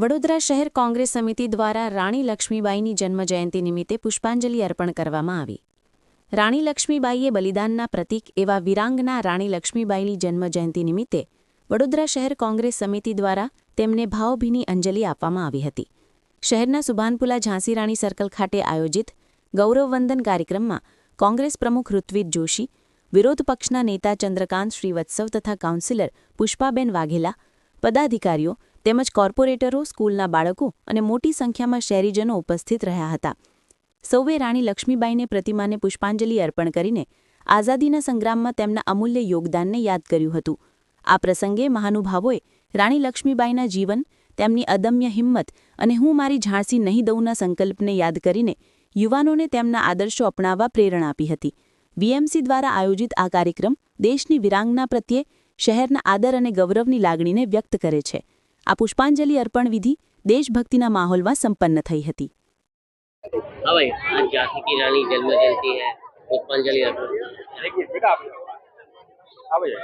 વડોદરા શહેર કોંગ્રેસ સમિતિ દ્વારા રાણી લક્ષ્મીબાઈની જન્મજયંતિ નિમિત્તે પુષ્પાંજલિ અર્પણ કરવામાં આવી. રાણી લક્ષ્મીબાઈએ બલિદાનના પ્રતીક એવા વિરાંગના રાણી લક્ષ્મીબાઈની જન્મજયંતિ નિમિત્તે વડોદરા શહેર કોંગ્રેસ સમિતિ દ્વારા તેમને ભાવભીની અંજલિ આપવામાં આવી હતી. શહેરના સુભાનપુલા ઝાંસી રાણી સર્કલ ખાતે આયોજિત ગૌરવવંદન કાર્યક્રમમાં કોંગ્રેસ પ્રમુખ ઋત્વિજ જોશી, વિરોધ પક્ષના નેતા ચંદ્રકાંત શ્રીવત્સવ તથા કાઉન્સિલર પુષ્પાબેન વાઘેલા, પદાધિકારીઓ તેમજ કોર્પોરેટરો, સ્કૂલના બાળકો અને મોટી સંખ્યામાં શહેરીજનો ઉપસ્થિત રહ્યા હતા. સૌએ રાણી લક્ષ્મીબાઈને પ્રતિમાને પુષ્પાંજલિ અર્પણ કરીને આઝાદીના સંગ્રામમાં તેમના અમૂલ્ય યોગદાનને યાદ કર્યું હતું. આ પ્રસંગે મહાનુભાવોએ રાણી લક્ષ્મીબાઈના જીવન, તેમની અદમ્ય હિંમત અને હું મારી ઝાંસી નહીં દઉંના સંકલ્પને યાદ કરીને યુવાનોને તેમના આદર્શો અપનાવવા પ્રેરણા આપી હતી. વીએમસી દ્વારા આયોજિત આ કાર્યક્રમ દેશની વિરાંગના પ્રત્યે શહેરના આદર અને ગૌરવની લાગણીને વ્યક્ત કરે છે. આ પુષ્પાંજલિ અર્પણ વિધિ દેશભક્તિના માહોલમાં સંપન્ન થઈ હતી हाँ भाई आज झांसी की रानी जन्म जयंती है पुष्पांजलि अर्पण देखिए बेटा आप आ भैया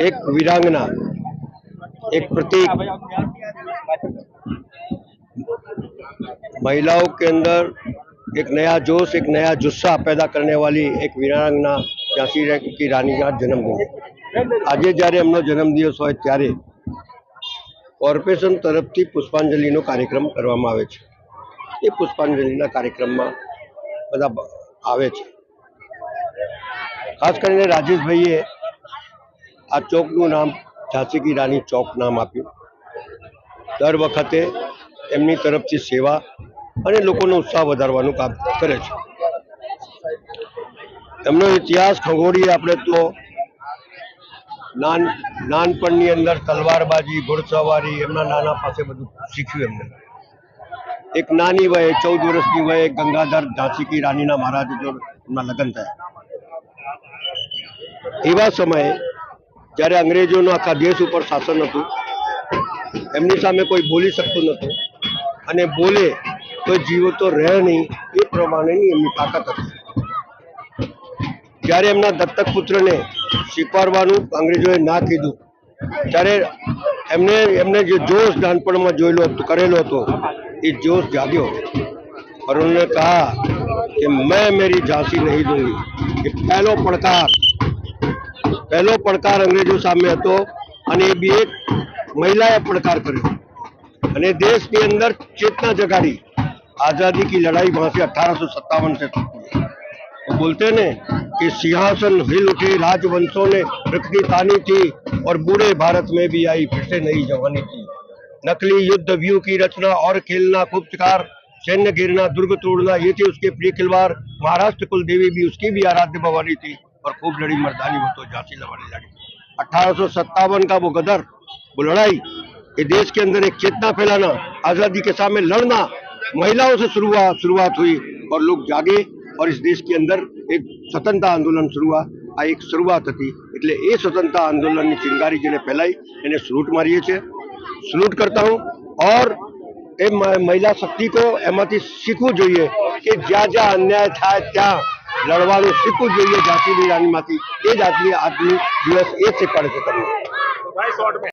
एक वीरांगना एक प्रतीक आ भैया महिलाओं के अंदर एक नया जोश एक नया जुस्सा पैदा करने वाली एक વીરાંગના ઝાંસી રા- કી રાણીના જન્મદિન આજે જ્યારે એમનો જન્મદિવસ હોય ત્યારે કોર્પોરેશન તરફથી પુષ્પાંજલિનો કાર્યક્રમ કરવામાં આવે છે. એ પુષ્પાંજલિના કાર્યક્રમમાં બધા આવે છે. ખાસ કરીને રાજેશભાઈએ આ ચોકનું નામ, ઝાંસી કી રાણી ચોક નામ આપ્યું. દર વખતે એમની તરફથી સેવા અને લોકોનો ઉત્સાહ વધારવાનું કામ કરે છે. એમનો ઇતિહાસ ખગોળીએ આપણે તો નાન, નાનપણની અંદર તલવારબાજી, ઘોડસવારી, એમના નાના પાસે બધું શીખ્યું એમને. એક નાની વયે, ચૌદ વર્ષની વયે ગંગાધર ઝાંસી કી રાણીના મહારાજ એમના લગ્ન થયા. એવા સમયે, જ્યારે અંગ્રેજોનું આખા દેશ ઉપર શાસન હતું, એમની સામે કોઈ બોલી શકતું નહોતું અને બોલે તો જીવો તો રહે નહીં એ પ્રમાણેની એમની તાકાત હતી. જ્યારે એમના દત્તક પુત્રને સ્વીકારવાનું અંગ્રેજોએ ના કીધું ત્યારે એમને એમને જે જોશ નાનપણમાં જોયેલો હતો કરેલો હતો એ જોશ જાગ્યો और उन्होंने कहा कि मैं मेरी झांसी नहीं दूंगी ये पहलो પડકાર પહેલો પડકાર અંગ્રેજો સામે હતો અને એ બી એક મહિલાએ પડકાર કર્યો અને દેશની અંદર चेतना जगाड़ी आजादी की लड़ाई वहां से अठारह से शुरू हुई वो बोलते ना कि सिंहासन हिल उठे राजवंशों ने रखनी तानी थी और बूढ़े भारत में भी आई, फिर से नई जवानी थी। नकली युद्ध व्यू की रचना और खेलना खूब सैन्य गिरना, दुर्ग तोड़ना, ये थी उसके प्रिय खिलवाड़। महाराष्ट्र कुल देवी भी उसकी भी आराध्य भवानी थी और खूब लड़ी मर्दानी वो तो झांसी लड़ाने लड़ी अठारह सौ सत्तावन का वो गदर, वो लड़ाई ये देश के अंदर एक चेतना फैलाना, आज़ादी के सामने लड़ना, महिलाओं से शुरुआत शुरुआत हुई और लोग जागे। और इस देश के अंदर एक स्वतंत्रता आंदोलन शुरू हुआ। આ એક શરૂઆત હતી એટલે એ સ્વતંત્રતા આંદોલનની ચિંગારી જેને ફેલાઈ, એને સલૂટ મારીએ છીએ। સલૂટ કરતા હું ઓર એ મહિલા શક્તિ કો એમાંથી શીખવું જોઈએ કે જ્યાં જ્યાં અન્યાય થાય ત્યાં લડવાનું શીખવું જોઈએ જાતિની રાણીમાંથી, એ જ આજની આજની દિવસ એ શીખવાડે છે તમને।